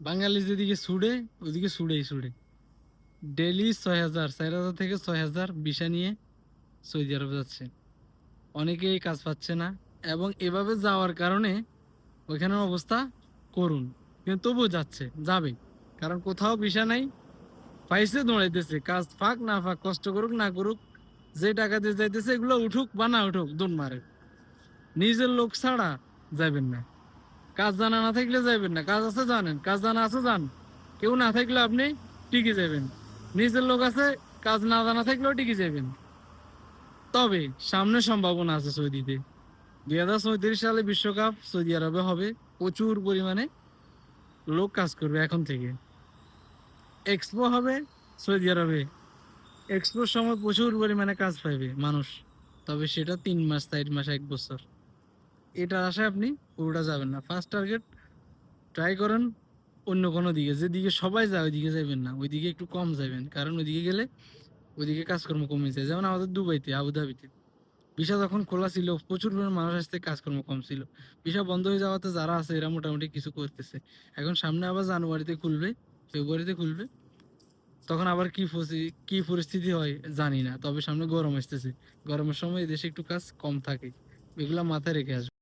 বাঙালি যেদিকে ছুড়ে ওদিকে ছুড়েই ছুড়ে ডেলি ছয় হাজার, চার হাজার থেকে ছয় হাজার ভিসা নিয়ে সৌদি আরব যাচ্ছে। অনেকেই কাজ পাচ্ছে না এবং এভাবে যাওয়ার কারণে ওইখানের অবস্থা করুন। কিন্তু তবুও যাচ্ছে, যাবে। কারণ কোথাও ভিসা নাই, পাইছে, দৌড়াইতেছে। কাজ ফাঁক, না ফাঁক, কষ্ট করুক, না করুক, যে টাকা দিয়ে যাইতেছে, এগুলো উঠুক বা না উঠুক, দৌড় মারে। নিজের লোক ছাড়া যাবেন না। কাজ জানা না থাকলে যাবেন না। কাজ আছে জানেন, কাজ জানা আছে জান কেউ না থাকলে আপনি টিকে যাবেন নিজের লোক আছে, কাজ না জানা থাকলেও টিকে যাবেন তবে সামনে সম্ভাবনা আছে সৌদিতে। দুই হাজার চৌত্রিশ সালে বিশ্বকাপ সৌদি আরবে হবে। প্রচুর পরিমাণে লোক কাজ করবে এখন থেকে। এক্সপো হবে সৌদি আরবে। এক্সপোর সময় প্রচুর পরিমাণে কাজ পাইবে মানুষ। তবে সেটা তিন মাস, চার মাস, এক বছর। এটার আশায় আপনি পুরোটা যাবেন না। ফার্স্ট টার্গেট ট্রাই করেন অন্য কোনো দিকে। যেদিকে সবাই যায়, ওইদিকে যাবেন না। ওইদিকে একটু কম যাবেন কারণ ওইদিকে গেলে ওইদিকে কাজকর্ম কমে যায়। যেমন আমাদের দুবাইতে, আবুধাবিতে। ভিসা যখন খোলা ছিল, প্রচুর পরিমাণ মানুষ আসতে কাজকর্ম কম ছিল। ভিসা বন্ধ হয়ে যাওয়াতে যারা আছে, এরা মোটামুটি কিছু করতেছে। এখন সামনে আবার জানুয়ারিতে খুলবে, ফেব্রুয়ারিতে খুলবে। তখন আবার কি কি পরিস্থিতি হয় জানি না। তবে সামনে গরম আসতেছে। গরমের সময় দেশে একটু কাজ কম থাকে। এগুলা মাথায় রেখে আসবে।